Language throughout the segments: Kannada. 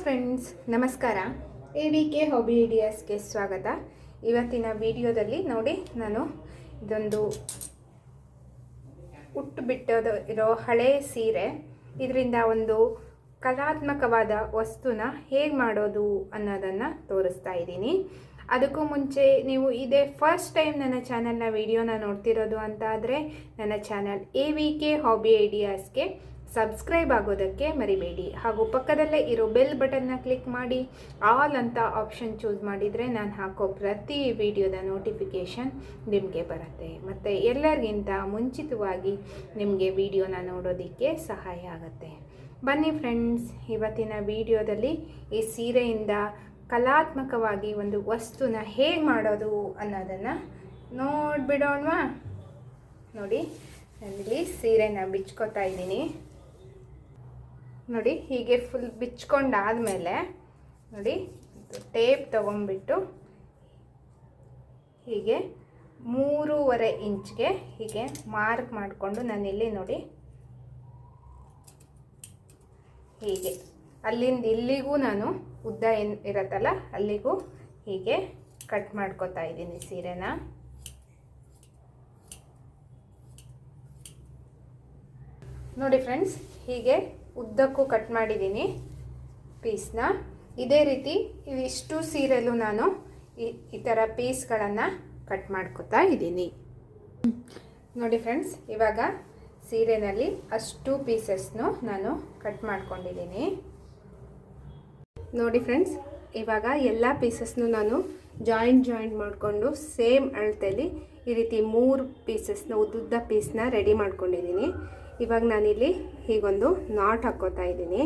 ಫ್ರೆಂಡ್ಸ್ ನಮಸ್ಕಾರ. ಎ ವಿ ಕೆ ಹಾಬಿ ಐಡಿಯಾಸ್ಗೆ ಸ್ವಾಗತ. ಇವತ್ತಿನ ವಿಡಿಯೋದಲ್ಲಿ ನೋಡಿ ನಾನು ಇದೊಂದು ಉಟ್ಟು ಬಿಟ್ಟೋದು ಇರೋ ಹಳೆ ಸೀರೆ. ಇದರಿಂದ ಒಂದು ಕಲಾತ್ಮಕವಾದ ವಸ್ತುನ ಹೇಗೆ ಮಾಡೋದು ಅನ್ನೋದನ್ನು ತೋರಿಸ್ತಾ ಇದ್ದೀನಿ. ಅದಕ್ಕೂ ಮುಂಚೆ ನೀವು ಇದೇ ಫಸ್ಟ್ ಟೈಮ್ ನನ್ನ ಚಾನಲ್ನ ವಿಡಿಯೋನ ನೋಡ್ತಿರೋದು ಅಂತ ಆದರೆ ನನ್ನ channel A V K hobby ಐಡಿಯಾಸ್ಗೆ subscribe ಆಗೋದಕ್ಕೆ ಮರಿಬೇಡಿ. ಹಾಗೂ ಪಕ್ಕದಲ್ಲೇ ಇರೋ ಬೆಲ್ ಬಟನ್ನ ಕ್ಲಿಕ್ ಮಾಡಿ. ಆಲ್ ಅಂತ ಆಪ್ಷನ್ ಚೂಸ್ ಮಾಡಿದರೆ ನಾನು ಹಾಕೋ ಪ್ರತಿ ವಿಡಿಯೋದ ನೋಟಿಫಿಕೇಷನ್ ನಿಮಗೆ ಬರುತ್ತೆ. ಮತ್ತು ಎಲ್ಲರಿಗಿಂತ ಮುಂಚಿತವಾಗಿ ನಿಮಗೆ ವಿಡಿಯೋನ ನೋಡೋದಕ್ಕೆ ಸಹಾಯ ಆಗುತ್ತೆ. ಬನ್ನಿ ಫ್ರೆಂಡ್ಸ್ ಇವತ್ತಿನ ವಿಡಿಯೋದಲ್ಲಿ ಈ ಸೀರೆಯಿಂದ ಕಲಾತ್ಮಕವಾಗಿ ಒಂದು ವಸ್ತುನ ಹೇಗೆ ಮಾಡೋದು ಅನ್ನೋದನ್ನು ನೋಡಿಬಿಡೋಣವಾ? ನೋಡಿ, ನಾನಿಲ್ಲಿ ಸೀರೆನ ಬಿಚ್ಕೋತಾ ಇದ್ದೀನಿ. ನೋಡಿ, ಹೀಗೆ ಫುಲ್ ಬಿಚ್ಕೊಂಡಾದಮೇಲೆ ನೋಡಿ ಟೇಪ್ ತಗೊಂಬಿಟ್ಟು ಹೀಗೆ ಮೂರುವರೆ ಇಂಚ್ಗೆ ಹೀಗೆ ಮಾರ್ಕ್ ಮಾಡಿಕೊಂಡು ನಾನಿಲ್ಲಿ ನೋಡಿ, ಹೀಗೆ. ಅಲ್ಲಿಂದ ಇಲ್ಲಿಗೂ ನಾನು ಉದ್ದ ಏನು ಇರತ್ತಲ್ಲ, ಅಲ್ಲಿಗೂ ಹೀಗೆ ಕಟ್ ಮಾಡ್ಕೊತಾ ಇದ್ದೀನಿ ಸೀರೆನ. ನೋಡಿ ಫ್ರೆಂಡ್ಸ್ ಹೀಗೆ ಉದ್ದಕ್ಕೂ ಕಟ್ ಮಾಡಿದ್ದೀನಿ ಪೀಸ್ನ ಇದೇ ರೀತಿ ಇವಿಷ್ಟು ಸೀರೆಯಲ್ಲೂ ನಾನು ಈ ಈ ಥರ ಪೀಸ್ಗಳನ್ನು ಕಟ್ ಮಾಡ್ಕೊತಾ ಇದ್ದೀನಿ. ನೋಡಿ ಫ್ರೆಂಡ್ಸ್ ಇವಾಗ ಸೀರೆನಲ್ಲಿ ಅಷ್ಟು ಪೀಸಸ್ನು ನಾನು ಕಟ್ ಮಾಡ್ಕೊಂಡಿದ್ದೀನಿ. ನೋಡಿ ಫ್ರೆಂಡ್ಸ್ ಇವಾಗ ಎಲ್ಲ ಪೀಸಸ್ನು ನಾನು ಜಾಯಿಂಟ್ ಜಾಯಿಂಟ್ ಮಾಡಿಕೊಂಡು ಸೇಮ್ ಅಳತೆಯಲ್ಲಿ ಈ ರೀತಿ ಮೂರು ಪೀಸಸ್ನ ಉದ್ದುದ್ದ ಪೀಸ್ನ ರೆಡಿ ಮಾಡ್ಕೊಂಡಿದ್ದೀನಿ. ಇವಾಗ ನಾನಿಲ್ಲಿ ಹೀಗೊಂದು ನಾಟ್ ಹಾಕ್ಕೋತಾ ಇದ್ದೀನಿ.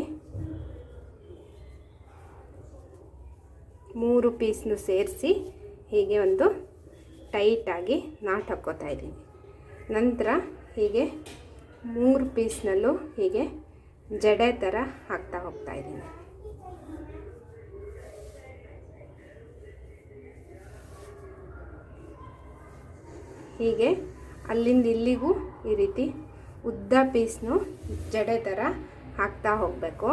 ಮೂರು ಪೀಸ್ನು ಸೇರಿಸಿ ಹೀಗೆ ಒಂದು ಟೈಟಾಗಿ ನಾಟ್ ಹಾಕ್ಕೋತಾ ಇದ್ದೀನಿ. ನಂತರ ಹೀಗೆ ಮೂರು ಪೀಸ್ನಲ್ಲೂ ಹೀಗೆ ಜಡೆ ಥರ ಹಾಕ್ತಾ ಹೋಗ್ತಾ ಇದ್ದೀನಿ. ಹೀಗೆ ಅಲ್ಲಿಂದ ಇಲ್ಲಿಗೂ ಈ ರೀತಿ ಉದ್ದ ಪೀಸ್ನು ಜಡೆ ಥರ ಹಾಕ್ತಾ ಹೋಗಬೇಕು.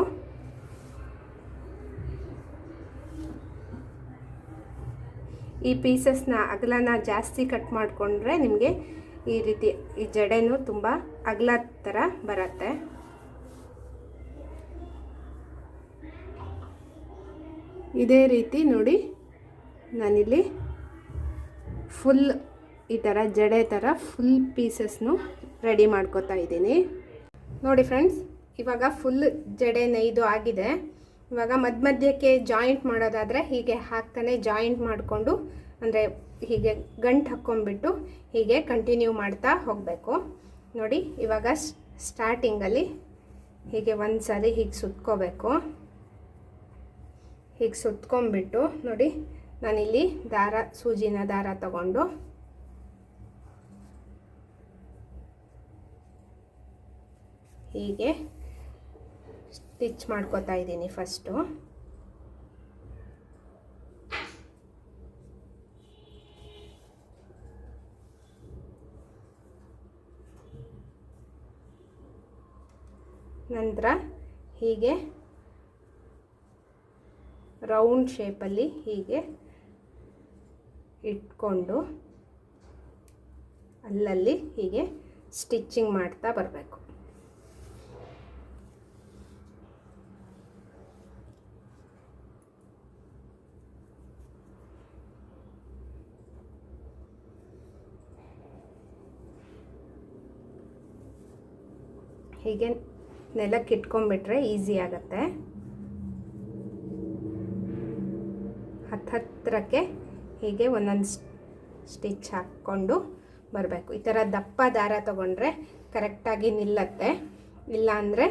ಈ ಪೀಸಸ್ನ ಅಗಲನ ಜಾಸ್ತಿ ಕಟ್ ಮಾಡಿಕೊಂಡ್ರೆ ನಿಮಗೆ ಈ ರೀತಿ ಈ ಜಡೆನೂ ತುಂಬ ಅಗಲ ಥರ ಬರುತ್ತೆ. ಇದೇ ರೀತಿ ನೋಡಿ ನಾನಿಲ್ಲಿ ಫುಲ್ ಈ ಥರ ಜಡೆ ಥರ ಫುಲ್ ಪೀಸಸ್ನು ರೆಡಿ ಮಾಡ್ಕೋತಾ ಇದ್ದೀನಿ. ನೋಡಿ ಫ್ರೆಂಡ್ಸ್, ಇವಾಗ ಫುಲ್ ಜಡೆ ನೈದು ಆಗಿದೆ. ಇವಾಗ ಮಧ್ಯ ಮಧ್ಯಕ್ಕೆ ಜಾಯಿಂಟ್ ಮಾಡೋದಾದರೆ ಹೀಗೆ ಹಾಕ್ತಾನೆ ಜಾಯಿಂಟ್ ಮಾಡಿಕೊಂಡು, ಅಂದರೆ ಹೀಗೆ ಗಂಟು ಹಾಕ್ಕೊಂಬಿಟ್ಟು ಹೀಗೆ ಕಂಟಿನ್ಯೂ ಮಾಡ್ತಾ ಹೋಗಬೇಕು. ನೋಡಿ, ಇವಾಗ ಸ್ಟಾರ್ಟಿಂಗಲ್ಲಿ ಹೀಗೆ ಒಂದು ಸಲ ಹೀಗೆ ಸುತ್ಕೋಬೇಕು. ಹೀಗೆ ಸುತ್ಕೊಂಬಿಟ್ಟು ನೋಡಿ, ನಾನಿಲ್ಲಿ ದಾರ, ಸೂಜಿನ ದಾರ ತಗೊಂಡು ಹೀಗೆ ಸ್ಟಿಚ್ ಮಾಡ್ಕೋತಾ ಇದ್ದೀನಿ ಫಸ್ಟು ನಂತರ ಹೀಗೆ ರೌಂಡ್ ಶೇಪಲ್ಲಿ ಹೀಗೆ ಇಟ್ಕೊಂಡು ಅಲ್ಲಲ್ಲಿ ಹೀಗೆ ಸ್ಟಿಚ್ಚಿಂಗ್ ಮಾಡ್ತಾ ಬರಬೇಕು. ಹೀಗೆ ನೆಲಕ್ಕೆ ಇಟ್ಕೊಂಡ್ಬಿಟ್ರೆ ಈಸಿ ಆಗುತ್ತೆ. ಹತ್ತತ್ರಕ್ಕೆ ಹೀಗೆ ಒಂದೊಂದು ಸ್ಟಿಚ್ ಹಾಕ್ಕೊಂಡು ಬರಬೇಕು. ಈ ಥರ ದಪ್ಪ ದಾರ ತೊಗೊಂಡ್ರೆ ಕರೆಕ್ಟಾಗಿ ನಿಲ್ಲತ್ತೆ. ಇಲ್ಲಾಂದರೆ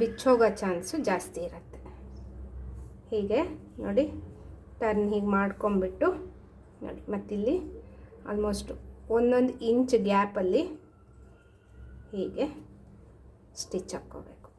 ಬಿಚ್ಚೋಗೋ ಚಾನ್ಸು ಜಾಸ್ತಿ ಇರುತ್ತೆ. ಹೀಗೆ ನೋಡಿ, ಟರ್ನ್ ಹೀಗೆ ಮಾಡ್ಕೊಂಬಿಟ್ಟು ನೋಡಿ, ಮತ್ತಿಲ್ಲಿ ಆಲ್ಮೋಸ್ಟ್ ಒಂದೊಂದು ಇಂಚ್ ಗ್ಯಾಪಲ್ಲಿ ಹೀಗೆ ಸ್ಟಿಚ್ ಹಾಕ್ಕೋಬೇಕು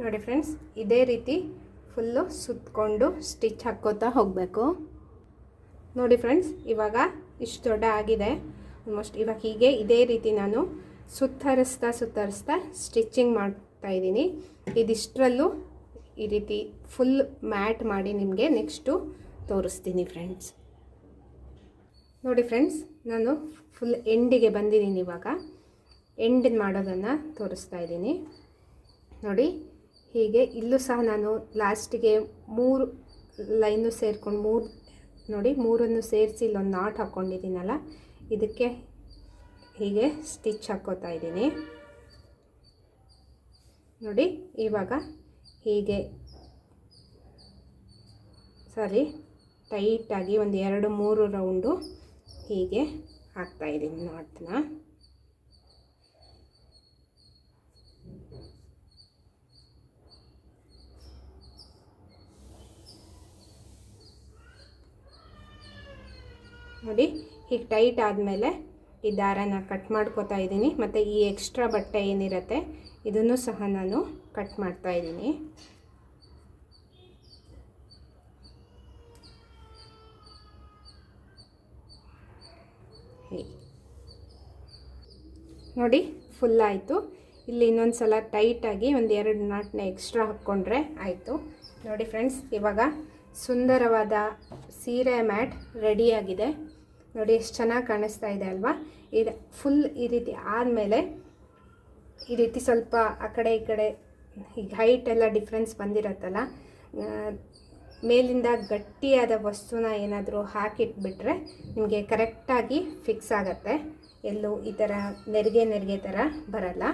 ನೋಡಿ ಫ್ರೆಂಡ್ಸ್, ಇದೇ ರೀತಿ ಫುಲ್ಲು ಸುತ್ತಕೊಂಡು ಸ್ಟಿಚ್ ಹಾಕ್ಕೋತಾ ಹೋಗಬೇಕು. ನೋಡಿ ಫ್ರೆಂಡ್ಸ್, ಇವಾಗ ಇಷ್ಟು ದೊಡ್ಡ ಆಗಿದೆ. ಆಲ್ಮೋಸ್ಟ್ ಇವಾಗ ಹೀಗೆ ಇದೇ ರೀತಿ ನಾನು ಸುತ್ತರಿಸ್ತಾ ಸುತ್ತರಿಸ್ತಾ ಸ್ಟಿಚ್ಚಿಂಗ್ ಮಾಡ್ತಾ ಇದ್ದೀನಿ. ಇದಿಷ್ಟರಲ್ಲೂ ಈ ರೀತಿ ಫುಲ್ ಮ್ಯಾಟ್ ಮಾಡಿ ನಿಮಗೆ ನೆಕ್ಸ್ಟು ತೋರಿಸ್ತೀನಿ ಫ್ರೆಂಡ್ಸ್. ನೋಡಿ ಫ್ರೆಂಡ್ಸ್, ನಾನು ಫುಲ್ ಎಂಡಿಗೆ ಬಂದಿದ್ದೀನಿ ಇವಾಗ. ಎಂಡ್ ಮಾಡೋದನ್ನು ತೋರಿಸ್ತಾ ಇದ್ದೀನಿ. ನೋಡಿ ಹೀಗೆ ಇಲ್ಲೂ ಸಹ ನಾನು ಲಾಸ್ಟಿಗೆ ಮೂರು ಲೈನು ಸೇರ್ಕೊಂಡು ಮೂರು ನೋಡಿ ಮೂರನ್ನು ಸೇರಿಸಿ ಇಲ್ಲೊಂದು ನಾಟ್ ಹಾಕ್ಕೊಂಡಿದ್ದೀನಲ್ಲ, ಇದಕ್ಕೆ ಹೀಗೆ ಸ್ಟಿಚ್ ಹಾಕ್ಕೋತಾ ಇದ್ದೀನಿ. ನೋಡಿ, ಇವಾಗ ಹೀಗೆ ಸರಿ, ಟೈಟಾಗಿ ಒಂದು ಎರಡು ಮೂರು ರೌಂಡು ಹೀಗೆ ಹಾಕ್ತಾ ಇದ್ದೀನಿ ನಾಟನ್ನ. ನೋಡಿ, ಹೀಗೆ ಟೈಟ್ ಆದಮೇಲೆ ಈ ದಾರನ ಕಟ್ ಮಾಡ್ಕೋತಾ ಇದ್ದೀನಿ. ಮತ್ತು ಈ ಎಕ್ಸ್ಟ್ರಾ ಬಟ್ಟೆ ಏನಿರುತ್ತೆ, ಇದನ್ನು ಸಹ ನಾನು ಕಟ್ ಮಾಡ್ತಾ ಇದ್ದೀನಿ. ನೋಡಿ ಫುಲ್ ಆಯಿತು. ಇಲ್ಲಿ ಇನ್ನೊಂದು ಸಲ ಟೈಟಾಗಿ ಒಂದು ಎರಡು ನಾಟನ್ನ ಎಕ್ಸ್ಟ್ರಾ ಹಾಕ್ಕೊಂಡ್ರೆ ಆಯಿತು. ನೋಡಿ ಫ್ರೆಂಡ್ಸ್ ಇವಾಗ ಸುಂದರವಾದ ಸೀರೆ ಮ್ಯಾಟ್ ರೆಡಿಯಾಗಿದೆ. ನೋಡಿ ಎಷ್ಟು ಚೆನ್ನಾಗಿ ಕಾಣಿಸ್ತಾ ಇದೆ ಅಲ್ವಾ? ಇದು ಫುಲ್ ಈ ರೀತಿ ಆದಮೇಲೆ ಈ ರೀತಿ ಸ್ವಲ್ಪ ಆ ಕಡೆ ಈ ಕಡೆ ಈಗ ಹೈಟ್ ಎಲ್ಲ ಡಿಫ್ರೆನ್ಸ್ ಬಂದಿರತ್ತಲ್ಲ ಮೇಲಿಂದ ಗಟ್ಟಿಯಾದ ವಸ್ತುನ ಏನಾದರೂ ಹಾಕಿಟ್ಬಿಟ್ರೆ ನಿಮಗೆ ಕರೆಕ್ಟಾಗಿ ಫಿಕ್ಸ್ ಆಗುತ್ತೆ. ಎಲ್ಲೂ ಈ ಥರ ನೆರಿಗೆ ನೆರಿಗೆ ಥರ ಬರಲ್ಲ.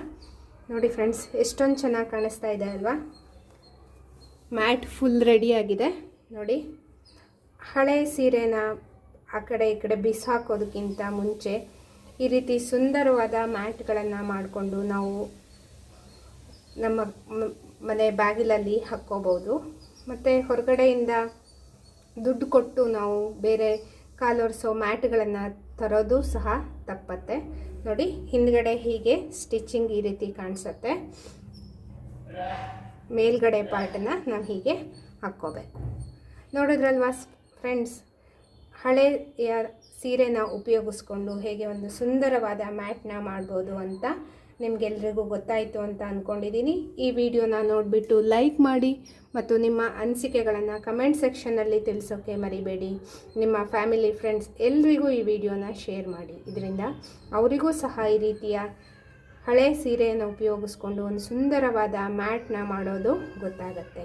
ನೋಡಿ ಫ್ರೆಂಡ್ಸ್ ಎಷ್ಟೊಂದು ಚೆನ್ನಾಗಿ ಕಾಣಿಸ್ತಾ ಇದೆ ಅಲ್ವಾ? ಮ್ಯಾಟ್ ಫುಲ್ ರೆಡಿಯಾಗಿದೆ ನೋಡಿ. ಹಳೆ ಸೀರೆನ ಆ ಕಡೆ ಈ ಕಡೆ ಬಿಸಾಕೋದಕ್ಕಿಂತ ಮುಂಚೆ ಈ ರೀತಿ ಸುಂದರವಾದ ಮ್ಯಾಟ್ಗಳನ್ನು ಮಾಡಿಕೊಂಡು ನಾವು ನಮ್ಮ ಮನೆ ಬಾಗಿಲಲ್ಲಿ ಹಾಕ್ಕೋಬೋದು. ಮತ್ತು ಹೊರಗಡೆಯಿಂದ ದುಡ್ಡು ಕೊಟ್ಟು ನಾವು ಬೇರೆ ಕಾಲೊರೆಸೋ ಮ್ಯಾಟ್ಗಳನ್ನು ತರೋದು ಸಹ ತಪ್ಪತ್ತೆ. ನೋಡಿ, ಹಿಂದ್ಗಡೆ ಹೀಗೆ ಸ್ಟಿಚಿಂಗ್ ಈ ರೀತಿ ಕಾಣಿಸುತ್ತೆ. ಮೇಲ್ಗಡೆ ಪಾರ್ಟನ್ನು ನಾವು ಹೀಗೆ ಹಾಕ್ಕೋಬೇಕು. ನೋಡಿದ್ರಲ್ವಾ ಫ್ರೆಂಡ್ಸ್, ಹಳೆಯ ಸೀರೆನ ಉಪಯೋಗಿಸ್ಕೊಂಡು ಹೇಗೆ ಒಂದು ಸುಂದರವಾದ ಮ್ಯಾಟ್ನ ಮಾಡ್ಬೋದು ಅಂತ ನಿಮಗೆಲ್ರಿಗೂ ಗೊತ್ತಾಯಿತು ಅಂತ ಅಂದ್ಕೊಂಡಿದ್ದೀನಿ ಈ ವಿಡಿಯೋನ ನೋಡಿಬಿಟ್ಟು ಲೈಕ್ ಮಾಡಿ ಮತ್ತು ನಿಮ್ಮ ಅನಿಸಿಕೆಗಳನ್ನು ಕಮೆಂಟ್ ಸೆಕ್ಷನ್ನಲ್ಲಿ ತಿಳಿಸೋಕ್ಕೆ ಮರಿಬೇಡಿ. ನಿಮ್ಮ ಫ್ಯಾಮಿಲಿ, ಫ್ರೆಂಡ್ಸ್ ಎಲ್ರಿಗೂ ಈ ವಿಡಿಯೋನ ಶೇರ್ ಮಾಡಿ. ಇದರಿಂದ ಅವರಿಗೂ ಸಹ ಈ ರೀತಿಯ ಹಳೆ ಸೀರೆಯನ್ನು ಉಪಯೋಗಿಸ್ಕೊಂಡು ಒಂದು ಸುಂದರವಾದ ಮ್ಯಾಟ್ನ ಮಾಡೋದು ಗೊತ್ತಾಗತ್ತೆ.